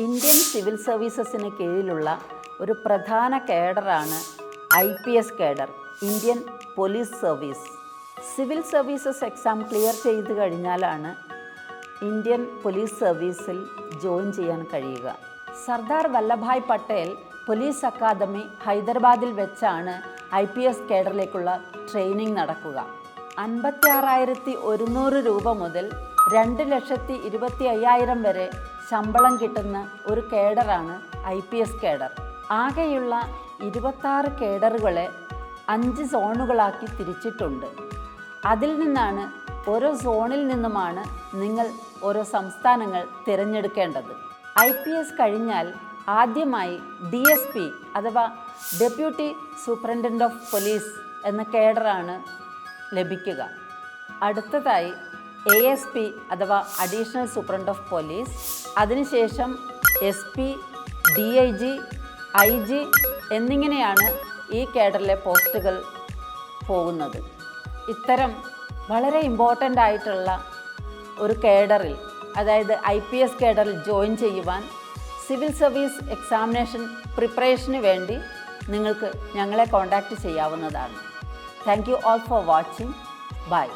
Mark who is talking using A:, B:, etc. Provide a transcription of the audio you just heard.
A: Indian civil സർവീസസിന് കീഴിലുള്ള ഒരു പ്രധാന കേഡറാണ് I P S cadre Indian police service. Civil services exam clear ചെയ്ത് കഴിഞ്ഞാലാണ് ഇന്ത്യൻ പോലീസ് സർവീസിൽ ജോയിൻ ചെയ്യാൻ കഴിയുക. സർദാർ വല്ലഭായ് പട്ടേൽ പോലീസ് അക്കാദമി ഹൈദരാബാദിൽ വെച്ചാണ് ഐ പി എസ് കേഡറിലേക്കുള്ള ട്രെയിനിങ് നടക്കുക. അൻപത്തി ആറായിരത്തി ഒരുന്നൂറ് രൂപ മുതൽ രണ്ട് ലക്ഷത്തി ഇരുപത്തി അയ്യായിരം വരെ ശമ്പളം കിട്ടുന്ന ഒരു കേഡറാണ് ഐ പി എസ് കേഡർ. ആകെയുള്ള ഇരുപത്താറ് കേഡറുകളെ അഞ്ച് സോണുകളാക്കി തിരിച്ചിട്ടുണ്ട്. അതിൽ നിന്നാണ് ഓരോ സോണിൽ നിന്നുമാണ് നിങ്ങൾ ഓരോ സംസ്ഥാനങ്ങൾ തിരഞ്ഞെടുക്കേണ്ടത്. ഐ പി എസ് കഴിഞ്ഞാൽ ആദ്യമായി ഡി എസ് പി അഥവാ ഡെപ്യൂട്ടി സൂപ്രണ്ടന്റ് ഓഫ് പോലീസ് എന്ന കേഡറാണ് ലഭിക്കുക. അടുത്തതായി എ എസ് പി അഥവാ അഡീഷണൽ സൂപ്രണ്ട് ഓഫ് പോലീസ് അതിനുശേഷം S P D I G I G എന്നിങ്ങനെയാണ് ഈ കേഡറിലെ പോസ്റ്റുകൾ പോകുന്നത്. ഇത്തരം വളരെ ഇമ്പോർട്ടന്റ് ആയിട്ടുള്ള ഒരു കേഡറിൽ അതായത് ഐ പി എസ് കേഡറിൽ ജോയിൻ ചെയ്യുവാൻ സിവിൽ സർവീസ് എക്സാമിനേഷൻ പ്രിപ്പറേഷന് വേണ്ടി നിങ്ങൾക്ക് ഞങ്ങളെ കോൺടാക്റ്റ് ചെയ്യാവുന്നതാണ്. Thank you all for watching bye